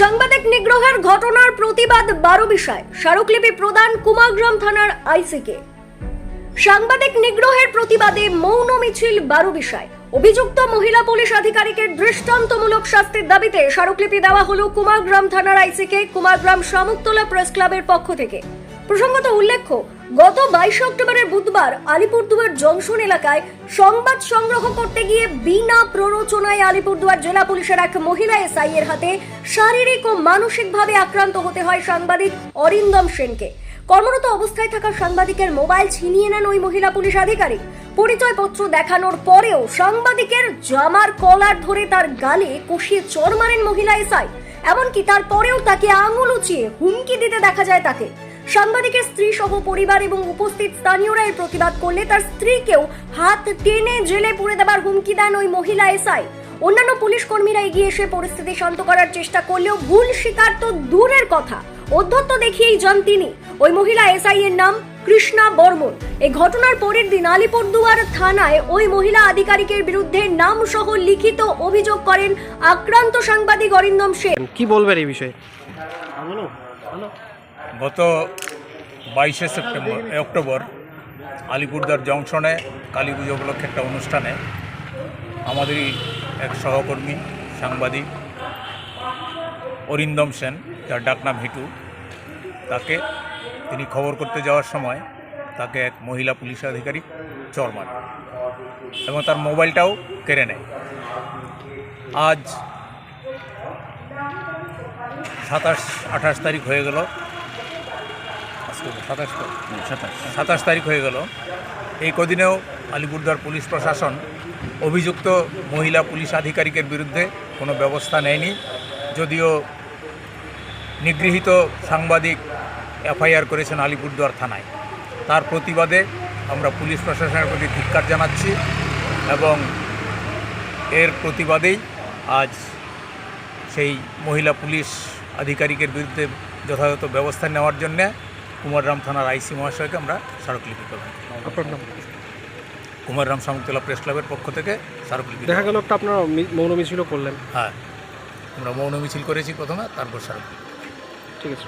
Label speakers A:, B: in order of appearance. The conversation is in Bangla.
A: সাংবাদিক নিগ্রহের ঘটনার প্রতিবাদ বারো বিষয়। স্মারকলিপি প্রদান কুমারগ্রাম থানার আইসিকে। সাংবাদিক নিগ্রহের প্রতিবাদে মৌন মিছিল বারো বিষয়। অভিযুক্ত মহিলা পুলিশ আধিকারিকের দৃষ্টান্তমূলক শাস্তির দাবিতে স্মারকলিপি দেওয়া হলো কুমারগ্রাম থানার আইসিকে, কুমারগ্রাম শামুকতলা প্রেস ক্লাবের পক্ষ থেকে। প্রসঙ্গত উল্লেখ্য, গত বাইশে অক্টোবরের বুধবার আলিপুরদুয়ার জংশন এলাকায় সংবাদ সংগ্রহ করতে গিয়ে বিনা প্ররোচনায় আলিপুরদুয়ার জেলা পুলিশের এক মহিলা এসআই এর হাতে শারীরিক ও মানসিকভাবে আক্রান্ত হতে হয় সাংবাদিক অরিন্দম সেনকে। কর্মরত অবস্থায় থাকা সাংবাদিকের মোবাইল ছিনিয়ে নেন ওই মহিলা পুলিশ আধিকারিক। পরিচয়পত্র দেখানোর পরেও সাংবাদিকের জামার কলার ধরে তার গালে কষিয়ে চর মারেন মহিলা এসআই। এমনকি তারপরেও তাকে আঙুল উঁচিয়ে হুমকি দিতে দেখা যায় তাকে। সাংবাদিকের স্ত্রী সহ পরিবার এবং উপস্থিত স্থানীয়রা এর প্রতিবাদ করলে তার স্ত্রীকেও হাত টেনে জেলে পুড়ে দেবার হুমকি দেন ওই মহিলা এসআই। অন্যান্য পুলিশ কর্মীরা এগিয়ে এসে পরিস্থিতি শান্ত করার চেষ্টা করলেও ভুল স্বীকার তো দূরের কথা। অধ্যত্ত দেখিয়েই যান তিনি। ওই মহিলা এসআই এর নাম কৃষ্ণা বর্মন। এই ঘটনার পরের দিন আলিপুরদুয়ার থানায় ওই মহিলা আধিকারিকের বিরুদ্ধে নাম সহ লিখিত অভিযোগ করেন আক্রান্ত সাংবাদিক অরিন্দম সেন।
B: কি বলবেন এই বিষয়ে?
C: গত বাইশে সেপ্টেম্বর অক্টোবর, আলিপুরদার জংশনে কালী পুজো উপলক্ষে একটা অনুষ্ঠানে আমাদেরই এক সহকর্মী, সাংবাদিক, অরিন্দম সেন, যার ডাকনাম হিটু, তাকে তিনি খবর করতে যাওয়ার সময় তাকে এক মহিলা পুলিশ আধিকারিক চর মারে এবং তার মোবাইলটাও কেড়ে নেয়। আজ সাতাশ, আঠাশ তারিখ হয়ে গেল। আজকে সাতাশ? সাতাশ তারিখ হয়ে গেল। এই কদিনেও আলিপুরদুয়ার পুলিশ প্রশাসন অভিযুক্ত মহিলা পুলিশ আধিকারিকের বিরুদ্ধে কোনো ব্যবস্থা নেয়নি। যদিও নিগৃহীত সাংবাদিক এফআইআর করেছেন আলিপুরদুয়ার থানায়। তার প্রতিবাদে আমরা পুলিশ প্রশাসনের প্রতি ধিক্কার জানাচ্ছি এবং এর প্রতিবাদেই আজ সেই মহিলা পুলিশ আধিকারিকের বিরুদ্ধে যথাযথ ব্যবস্থা নেওয়ার জন্য কুমাররাম থানার আইসি মহাশয়কে আমরা স্মারকলিপি করলাম।
B: আপনার নাম?
C: কুমাররাম সামুকতলা প্রেস ক্লাবের পক্ষ থেকে স্মারকলিপি
B: দেখা গেল একটা আপনারা মৌন মিছিলও করলেন।
C: হ্যাঁ আমরা মৌন মিছিল করেছি প্রথমে তারপর স্মারকলিপি।
B: ঠিক আছে।